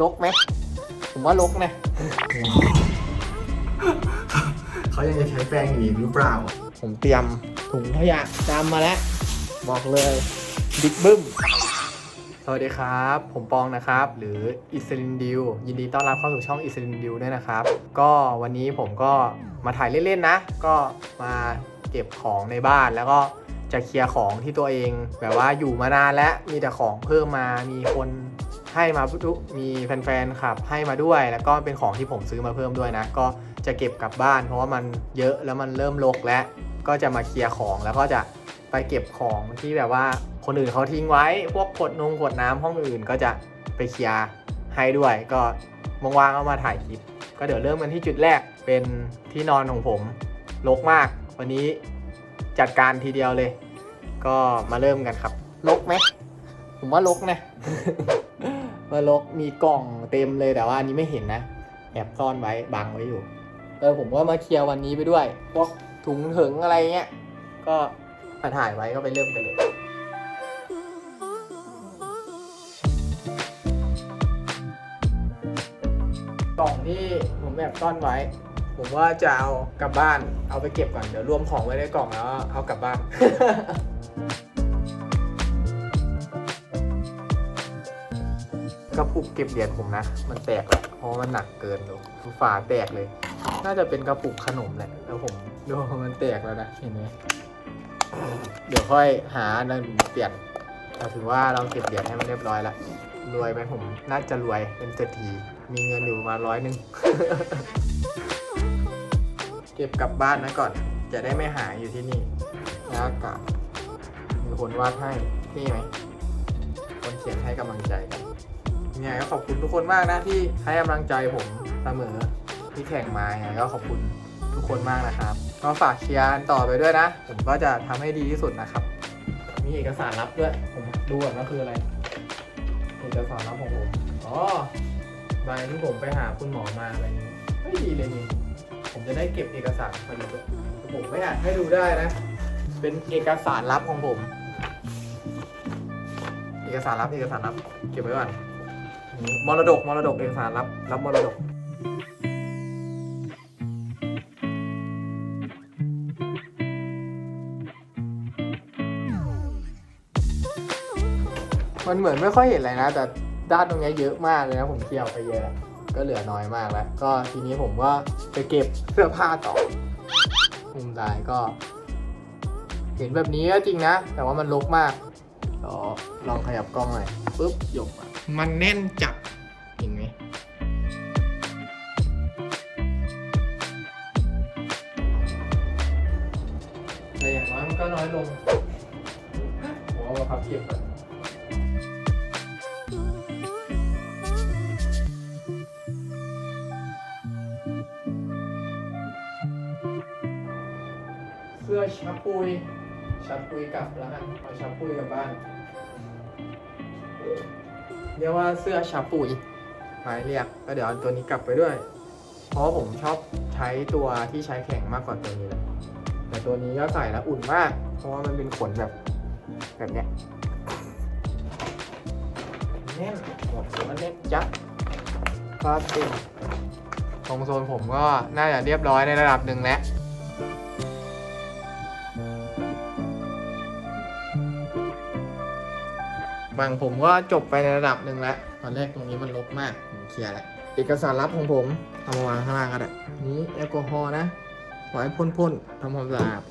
ลกไหมผมว่าลกนะ เขายังจะใช้แปรงอยู่อีกหรือเปล่า ผมเตรียมถุงขยะจำมาแล้ว บอกเลยบิ๊กบึ้ม สวัสดีครับ ผมปองนะครับ หรืออิสลินดิว ยินดีต้อนรับเข้าสู่ช่องอิสลินดิวด้วยนะครับ ก็วันนี้ผมก็มาถ่ายเล่น ๆ นะ ก็มาเก็บของในบ้านแล้วก็จะเคลียร์ของที่ตัวเอง แบบว่าอยู่มานานแล้วมีแต่ของเพิ่มมามีคน ให้มาทุกมีแฟนๆขับให้มาด้วย แล้วก็เป็นของที่ผมซื้อมาเพิ่มด้วยนะ ก็จะเก็บกลับบ้าน เพราะว่ามันเยอะแล้วมันเริ่มรกแล้วก็จะมาเคลียร์ของแล้วก็จะไปเก็บของที่แบบว่าคนอื่นเขาทิ้งไว้ พวกขวดนงขวดน้ำห้องอื่นก็จะไปเคลียร์ให้ด้วย ก็ว่างๆก็มาถ่ายคลิป ก็เดี๋ยวเริ่มกันที่จุดแรกเป็นที่นอนของผมรกมาก วันนี้จัดการทีเดียวเลย ก็มาเริ่มกันครับรกไหมผมว่ารกนะ ว่ารกมีกล่องเต็มเลยแต่ว่าอันนี้ไม่เห็นนะแอบซ่อนไว้บังไว้อยู่เออผมก็มาเคลียร์วันนี้ไปด้วยพวกถุงถึงอะไรเงี้ยก็มาถ่ายไว้ก็ไปเริ่มกันเลยกล่องที่ผมแบบซ่อนไว้ ผมว่าจะเอากลับบ้านเอาไปเก็บก่อนเดี๋ยวรวมของไว้ในกล่องแล้วเอากลับบ้าน กระปุกเก็บเหรียญผมนะ มันแตกแล้วเพราะมันหนักเกินดูฝาแตกเลย น่าจะเป็นกระปุกขนมแหละแล้วผมดูมันแตกแล้วนะเห็นไหมเดี๋ยวค่อยหาอันนั้นเปลี่ยนแต่ถือว่าเราเก็บเหรียญให้มันเรียบร้อยแล้วรวยไหมผมน่าจะรวยเป็นเศรษฐีมีเงินอยู่มาร้อยหนึ่งเก็บกลับบ้านไว้ก่อน จะได้ไม่หายอยู่ที่นี่แล้วอากาศมีคนวาดให้นี่ไหมคนเขียนให้กำลังใจกัน ยังไงก็ขอบคุณทุกคนมากนะที่ให้กำลังใจผมเสมอที่แข่งมายังไงก็ขอบคุณทุกคนมากนะครับก็ฝากเชียร์ต่อไปด้วยนะ ผมก็จะทำให้ดีที่สุดนะครับ มีเอกสารลับด้วย ผมดูก่อนว่าคืออะไร เอกสารลับของผม อ๋อ ใบที่ผมไปหาคุณหมอมาอะไรนี้ไม่ดีเลยนี่ ผมจะได้เก็บเอกสารมาดูด้วยผมไม่อาจให้ดูได้นะ เป็นเอกสารลับของผม เอกสารลับ เอกสารลับ เก็บไว้ก่อน มรดกมรดกเอกสารรับรับมรดก มันเหมือนไม่ค่อยเห็นอะไรนะ แต่ด้านตรงเนี้ยเยอะมากเลยนะผมเคลียร์ออกไปเยอะแล้วก็เหลือน้อยมากแล้ว ก็ทีนี้ผมก็ไปเก็บเสื้อผ้าต่อมุมได้ก็ เห็นแบบนี้ก็จริงนะ แต่ว่ามันรกมากก็ลองขยับกล้องหน่อยปุ๊บหยก มันแน่นจับเห็นไหมแต่อย่างน้อยมันก็น้อยลงผมเอามาพับเก็บก่อนเสื้อชับปุยชับปุยกลับแล้วกันเอาชับปุยกลับบ้าน เรียกว่าเสื้อชาปุยหมายเรียกก็เดี๋ยวเอาตัวนี้กลับไปด้วย เพราะผมชอบใช้ตัวที่ใช้แข็งมากกว่าตัวนี้เลยแต่ตัวนี้ก็ใส่แล้วอุ่นมาก เพราะว่ามันเป็นขนแบบแบบเนี้ยแน่นหมดมันแน่นจัดก็เต็มตรงโซนผมก็น่าจะเรียบร้อยในระดับหนึ่งแล้ว บางผมก็จบไปในระดับหนึ่งแล้ว ตอนแรกตรงนี้มันลกมากผมเคลียร์แล้วเอกสารลับของผมเอามาวางข้างล่างก็ได้นี้แอลกอฮอล์นะไว้พ่นๆทำความสะอาด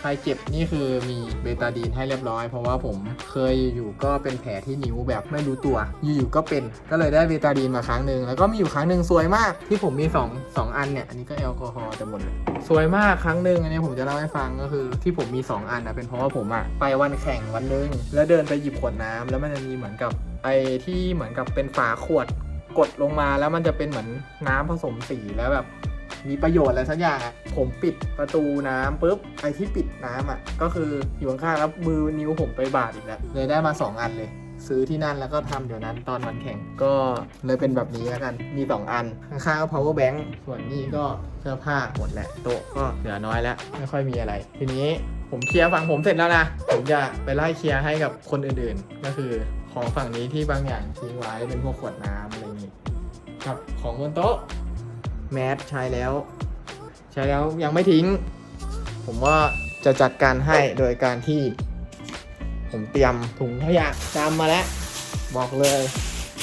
ใครเจ็บนี่คือมีเบตาดีนให้เรียบร้อย เพราะว่าผมเคยอยู่ก็เป็นแผลที่นิ้วแบบไม่รู้ตัว อยู่ๆก็เป็น ก็เลยได้เบตาดีนมาครั้งหนึ่งแล้วก็มีอยู่ครั้งหนึ่งสวยมาก ที่ผมมี2งสองอันเนี่ย อันนี้ก็แอลกอฮอล์จะหมดเลย สวยมากครั้งหนึ่งอันนี้ผมจะเล่าให้ฟังก็คือ ที่ผมมี 2 อันนะเป็นเพราะว่าผมอะไปวันแข่งวันหนึง แล้วเดินไปหยิบขวดน้ำแล้วมันจะมีเหมือนกับไอ้ที่เหมือนกับเป็นฝาขวดกดลงมาแล้วมันจะเป็นเหมือนน้ำผสมสีแล้วแบบ มีประโยชน์อะไรสักอย่างอะผมปิดประตูน้ำปุ๊บไอที่ปิดน้ำอะก็คืออยู่ข้างๆแล้วมือนิ้วผมไปบาดอีกแล้วเลยได้มา 2 อันเลย ซื้อที่นั่นแล้วก็ทำเดี๋ยวนั้นตอนวันแข่งก็เลยเป็นแบบนี้แล้วกันมี 2 อัน ข้างๆก็ power bank ส่วนนี้ก็เสื้อผ้าหมดแหละโต๊ะก็เหลือน้อยแล้วไม่ค่อยมีอะไร ทีนี้ผมเคลียร์ฝั่งผมเสร็จแล้วนะ ผมจะไปไล่เคลียร์ให้กับคนอื่นๆ ก็คือของฝั่งนี้ที่บางอย่างทิ้งไว้เป็นพวกขวดน้ำอะไรอย่างนี้กับของบนโต๊ะ แมสใช้แล้ว ใช้แล้วยังไม่ทิ้ง ผมว่าจะจัดการให้โดยการที่ ผมเตรียมถุงขยะจำมาแล้ว บอกเลย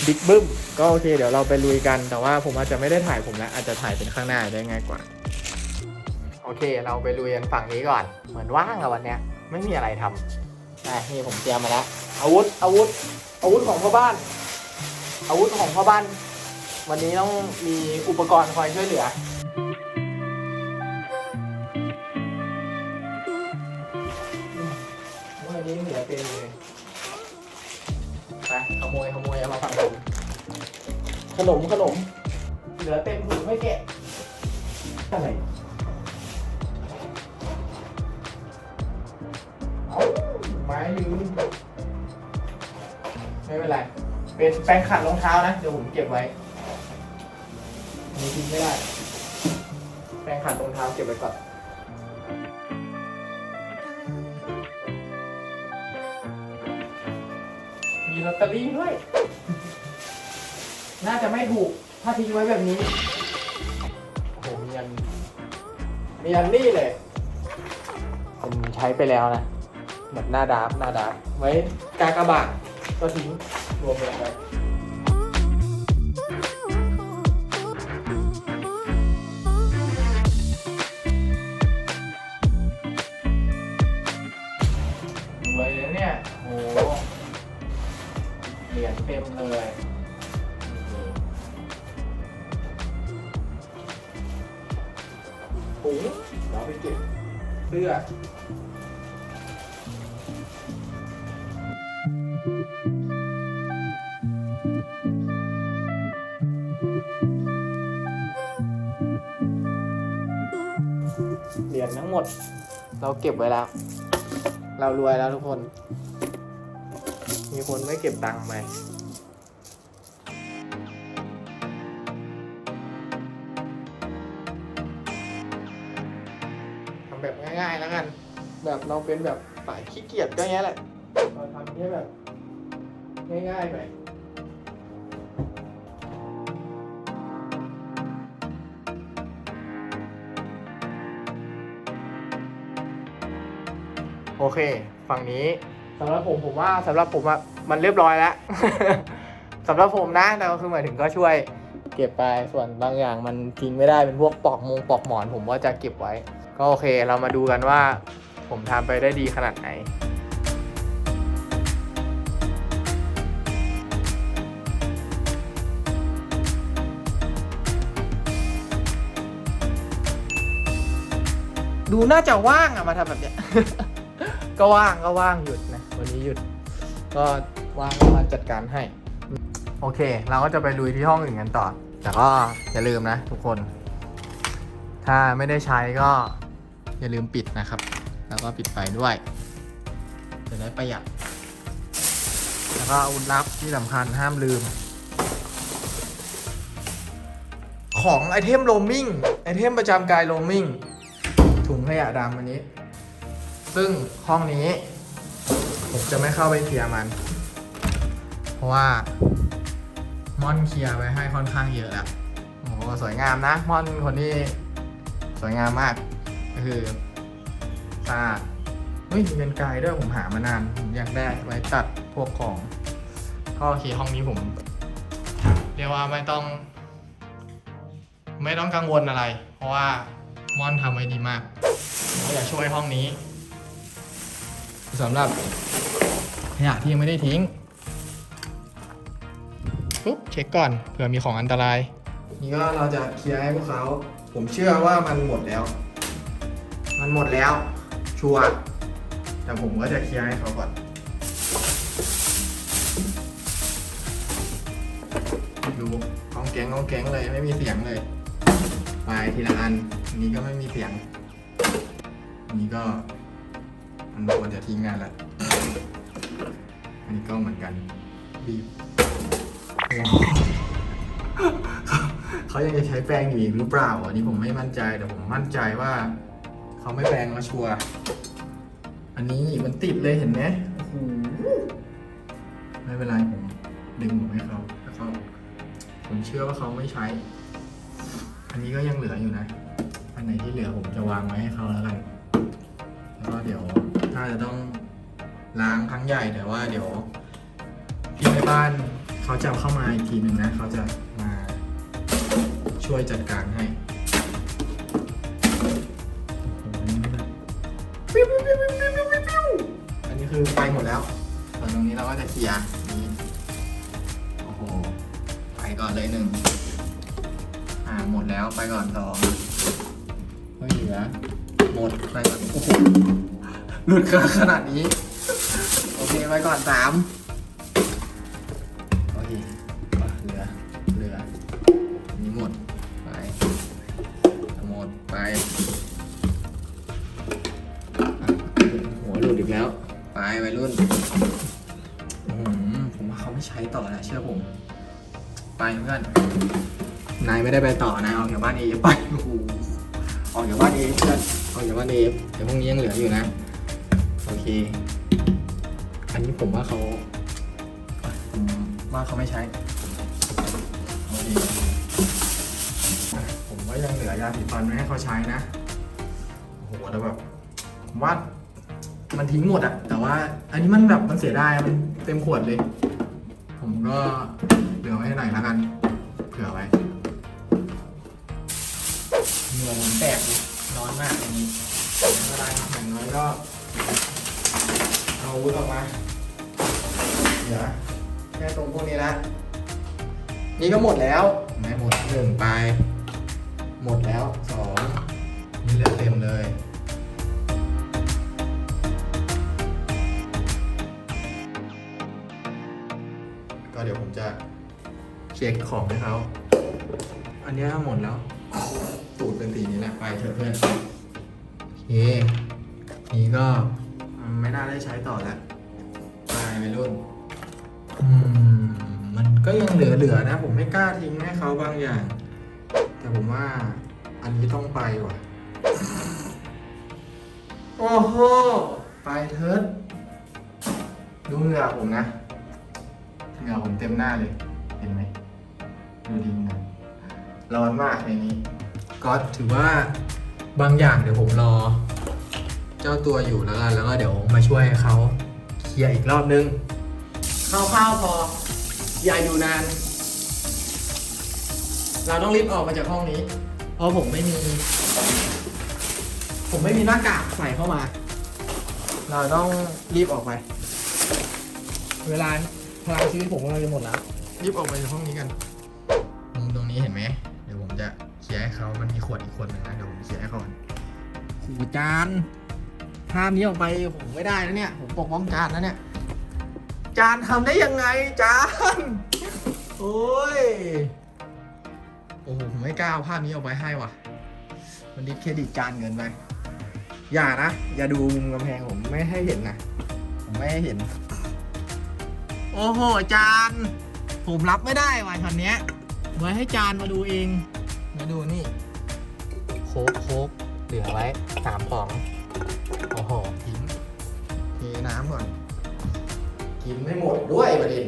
บิ๊กบึ้มก็โอเค เดี๋ยวเราไปลุยกัน แต่ว่าผมอาจจะไม่ได้ถ่ายผมแล้ว อาจจะถ่ายเป็นข้างหน้าได้ง่ายกว่า โอเค เราไปลุยกันฝั่งนี้ก่อน เหมือนว่างอะวันเนี้ย ไม่มีอะไรทำอะนี่ผมเตรียมมาแล้วอาวุธอาวุธ อาวุธของพ่อบ้าน อาวุธของพ่อบ้าน วันนี้ต้องมีอุปกรณ์คอยช่วยเหลือ วันนี้เหลือเป็นเลยไปขโมยขโมยเอามาฝั่งผมขนมขนม เหลือเต็มถุงไม่แกะอะไรไม้ลืมไม่เป็นไร เป็นแปรงขัดรองเท้านะ เดี๋ยวผมเก็บไว้ นี้ทิ้งไม่ได้ แปรงขัดรงเท้าเก็บไว้ก่อนมีลอตเตอรี่ด้วย น่าจะไม่ถูก ถ้าทิ้งไว้แบบนี้โอ้มีอันมีอันนี่เลยผมใช้ไปแล้วนะแบบหน้าดาบหน้าดาบไว้กากระบาทก็ทิ้งรวมไปไว้ ต็มเลยถุงเราไปเก็บเสื้อเหรียญทั้งหมด เราเก็บไว้แล้ว เรารวยแล้วทุกคน มีคนไม่เก็บตังค์ไป ง่ายๆแล้วกัน แบบเราเป็นแบบสายขี้เกียจก็งเงี้ยแหละเราทำแค่แบบง่ายๆไปโอเค ฝั่งนี้สำหรับผมผมว่าสำหรับผมอะมันเรียบร้อยแล้ว สำหรับผมนะแต่ก็คือหมายถึงก็ช่วย เก็บไปส่วนบางอย่างมันทิ้งไม่ได้เป็นพวกปลอกมงปลอกหมอน ผมว่าจะเก็บไว้ ก็โอเคเรามาดูกันว่า ผมทำไปได้ดีขนาดไหนดูน่าจะว่างอะมาทำแบบเนี้ย ก็ว่างก็ว่างหยุดนะ วันนี้หยุด ก็ว่างมาจัดการให้ โอเค เราก็จะไปลุยที่ห้องอื่นกันต่อ แต่ก็อย่าลืมนะทุกคน ถ้าไม่ได้ใช้ก็อย่าลืมปิดนะครับ แล้วก็ปิดไฟด้วยจะได้ประหยัด แล้วก็อาวุธลับที่สำคัญห้ามลืม ของไอเทมโรมิงไอเทมประจำกายโรมิงถุงขยะดำอันนี้ ซึ่งห้องนี้ ผมจะไม่เข้าไปเคลียร์มัน เพราะว่า ม่อนเคลียร์ไปให้ค่อนข้างเยอะแล้วโอ้โหสวยงามนะม่อนคนนี้สวยงามมากก็คือสะอาดเฮ้ยมีเป็นไกลด้วยผมหามานานผมอยากได้ไว้ตัดพวกของ ก็โอเคห้องนี้ผม เรียกว่าไม่ต้อง ไม่ต้องกังวลอะไร เพราะว่าม่อนทำไว้ดีมากผมก็อยากช่วยห้องนี้สำหรับขยะที่ยังไม่ได้ทิ้งุ๊บเช็คก่อนเผื่อมีของอันตราย นี่ก็เราจะเคลียร์ให้พวกเขา ผมเชื่อว่ามันหมดแล้ว มันหมดแล้ว ชัวร์แต่ผมก็จะเคลียร์ให้เขาก่อน ดูกองแกงกองแกงเลยไม่มีเสียงเลยไปทีละอันอันนี้ก็ไม่มีเสียงอันนี้ก็มันควรจะทิ้งงานล้วอันนี้ก็เหมือนกันบีบ เขายังจะใช้แปรงอยู่อีกหรือเปล่า อันนี้ผมไม่มั่นใจแต่ผมมั่นใจว่า เขาไม่แปรงแล้วชัวร์อันนี้มันติดเลยเห็นไหมโอ้โหไม่เป็นไรผมดึงผมให้เขาแล้วก็ผมเชื่อว่าเขาไม่ใช้ อันนี้ก็ยังเหลืออยู่นะ อันไหนที่เหลือผมจะวางไว้ให้เขาแล้วกัน แล้วก็เดี๋ยวถ้าจะต้องล้างครั้งใหญ่แต่ว่าเดี๋ยวพี่ในบ้าน เขาจะเข้ามาอีกทีหนึ่งนะ เขาจะมาช่วยจัดการให้อันนี้คือไปหมดแล้วส่วนตรงนี้เราก็จะเคลียร์นี่โอ้โห ไปก่อนเลยหนึ่งอ่าหมดแล้วไปก่อนสองไม่เหลือหมดไปก่อนโอ้โหหลุดขนาดนี้ โอเค ไปก่อนสาม หัวหลุดอีกแล้วไปวัยรุ่นอืมผมว่าเขาไม่ใช้ต่อแล้วเชื่อผม ไปเพื่อน นายไม่ได้ไปต่อนายออกจากบ้านเอไปโอ้โหออกจากบ้านเอเพื่อนออกจากบ้านเอเดี๋ยวพรุ่งนี้ยังเหลืออยู่นะ โอเค อันนี้ผมว่าเขาผมว่าเขาไม่ใช้โอเคอะผมว่ายังเหลือยาสีฟันไว้ให้เขาใช้นะ โอ้โหแล้วแบบผมว่า มันทิ้งหมดอะแต่ว่าอันนี้มันแบบมันเสียดายมันเต็มขวดเลย ผมก็เหลือไว้ให้หน่อยแล้วกัน เผื่อไว้เหงื่อผมแตกเลยร้อนมากอันนี้ไม่เป็นไรอย่างน้อยก็ เอาอาวุธออกมาเดี๋ยวแค่ตรงพวกนี้ละนี่ก็หมดแล้วไม่หมดหนึ่งไป หมดแล้วสองนี่เหลือเต็มเลย ก็เดี๋ยวผมจะเช็คของให้เขาอันนี้หมดแล้ว ตูดเป็นสีนี้แหละไปเถอะเพื่อนโอเคนี่ก็ไม่น่าได้ใช้ต่อแล้วไปไปรุ่นอืมมันก็ยังเหลือๆนะ ผมไม่กล้าทิ้งให้เขาบางอย่าง แต่ผมว่าอันนี้ต้องไปว่ะ โอ้โห ไปเถิดดูเหงื่อผมนะ เหงื่อผมเต็มหน้าเลย เห็นไหมดูดีนะร้อนมากในนี้ ก็ถือว่าบางอย่างเดี๋ยวผมรอ เจ้าตัวอยู่แล้วกันแล้วก็เดี๋ยวมาช่วยเขาเคลียร์อีกรอบนึงคร่าวๆพอ อย่าอยู่นาน เราต้องรีบออกมาจากห้องนี้ เพราะผมไม่มี ผมไม่มีหน้ากากใส่เข้ามา เราต้องรีบออกไป เวลา พลังชีวิตผมกำลังจะหมดแล้วรีบออกไปจากห้องนี้กันมุมตรงนี้เห็นไหมเดี๋ยวผมจะเคลียร์ให้เขามันมีขวดอีกขวดหนึ่งนะเดี๋ยวผมเคลียร์ให้เขาก่อนหูจานภาพนี้ออกไปผมไม่ได้นะเนี่ย ผมปกป้องจานนะเนี่ยจานทำได้ยังไงจานโอ้ยโอ้โหผมไม่กล้าเอาภาพนี้ออกไปให้ว่ะ มันดิสเครดิตจานเกินไปอย่านะ อย่าดูมุมกำแพงผมไม่ให้เห็นนะ ผมไม่ให้เห็น โอ้โห จาน ผมรับไม่ได้ว่ะช็อตเนี้ยไว้ให้จานมาดูเอง มาดูนี่ โคกโคกเหลือไว้สามของ โอ้โหทิ้งเทน้ำก่อน กินไม่หมดด้วยประเด็น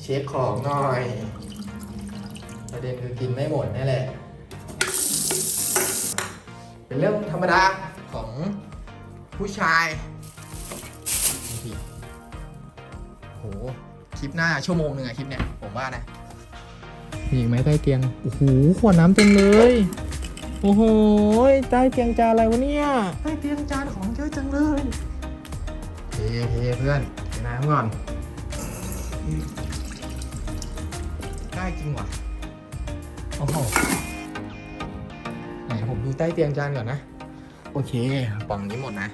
เช็คของหน่อย ประเด็นคือกินไม่หมดนี่แหละ เป็นเรื่องธรรมดาของผู้ชาย โหคลิปหน้าชั่วโมงหนึ่งอะคลิปเนี้ยผมว่านะมีอีกไหมใต้เตียงโอ้โหขวดน้ำเต็มเลย โอ้โหใต้เตียงจานอะไรวะเนี่ยใต้เตียงจานของเยอะจังเลยเฮ้เฮ้เพื่อนเทน้ำก่อนได้จริงว่ะโอ้โหไหนผมดูใต้เตียงจานก่อนนะ โอเคปล่องนี้หมดนะ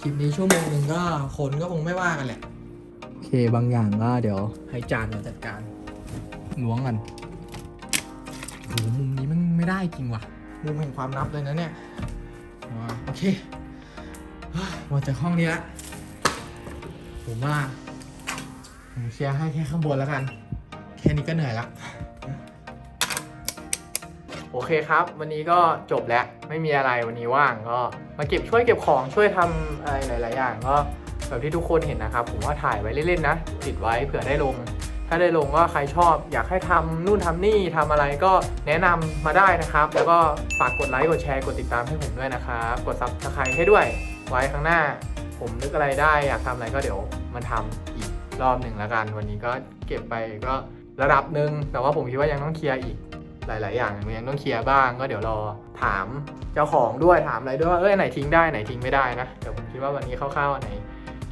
คลิปนี้ชั่วโมงหนึ่งก็คนก็คงไม่ว่ากันแหละ โอเคบางอย่างก็เดี๋ยว ให้จานมาจัดการล้วงกันโอ้โหมุมนี้มันไม่ได้จริงว่ะ มุมแห่งความลับเลยนะเนี่ยว้าโอเคเฮ้ยหมดจากห้องนี้ละผมว่าผมเคลียร์ให้แค่ข้างบนแล้วกัน แค่นี้ก็เหนื่อยละ โอเคครับ วันนี้ก็จบแล้วไม่มีอะไรวันนี้ว่างก็มาเก็บช่วยเก็บของช่วยทำอะไรหลาย ๆ อย่างก็แบบที่ทุกคนเห็นนะครับ ผมว่าถ่ายไว้เล่น ๆ นะ ติดไว้เผื่อได้ลง ถ้าได้ลงก็ใครชอบ อยากให้ทำนู่นทำนี่ทำอะไรก็แนะนำมาได้นะครับ แล้วก็ฝากกดไลค์กดแชร์กดติดตามให้ผมด้วยนะครับ กดซับสไครต์ให้ด้วย ไว้ข้างหน้า ผมนึกอะไรได้ อยากทำอะไรก็เดี๋ยวมันทำอีกรอบหนึ่งแล้วกัน วันนี้ก็เก็บไปก็ระดับหนึ่งแต่ว่าผมคิดว่ายังต้องเคลียร์อีก หลาย ๆ อย่างยังต้องเคลียร์บ้าง ก็เดี๋ยวรอถามเจ้าของด้วยถามอะไรด้วยว่าเอ้ยไหนทิ้งได้ไหนทิ้งไม่ได้นะแต่ผมคิดว่าวันนี้คร่าวๆอันไหน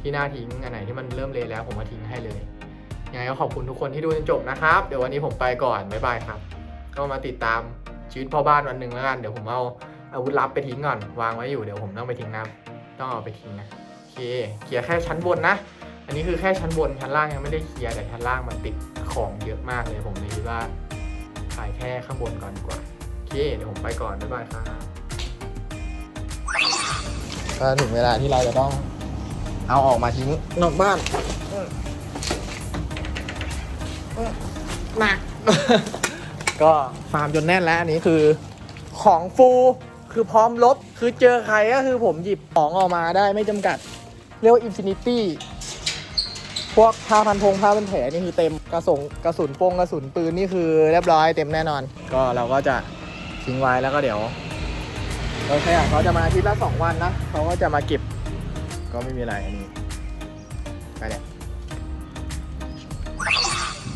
ที่น่าทิ้งอันไหนที่มันเริ่มเละแล้วผมมาทิ้งให้เลยยังไงก็ขอบคุณทุกคนที่ดูจนจบนะครับ เดี๋ยววันนี้ผมไปก่อนบ๊ายบายครับ ก็มาติดตามชีวิตพ่อบ้านวันหนึ่งแล้วกันเดี๋ยวผมเอาอาวุธลับไปทิ้งก่อนวางไว้อยู่เดี๋ยวผมต้องไปทิ้งนะต้องเอาไปทิ้งนะโอเคเคลียร์แค่ชั้นบนนะ อันนี้คือแค่ชั้นบนชั้นล่างยังไม่ได้เคลียร์แต่ชั้นล่างมันติดของเยอะมากเลยผมเลยคิดว่าายแค่ข้างบนก่อนดีกว่า โอเค เดี๋ยวผมไปก่อน บ๊ายบายครับก็ถึงเวลาที่เราจะต้องเอาออกมาทิ้งนอกบ้านหนัก ก็ฟาร์มจนแน่นแล้วอันนี้คือของฟูคือพร้อมลบ คือเจอใครก็คือผมหยิบของออกมาได้ไม่จำกัด เรียกว่าอินฟินิตี้ พวกผ้าพันธงผ้าพันแผลนี่คือเต็มกระสุนกระสุนปงกระสุนปืนนี่คือเรียบร้อยเต็มแน่นอน ก็เราก็จะทิ้งไว้แล้วก็เดี๋ยวโดยขยะเขาจะมาอาทิตย์ละสองวันนะเขาก็จะมาเก็บ ก็ไม่มีอะไรอันนี้ไปเลย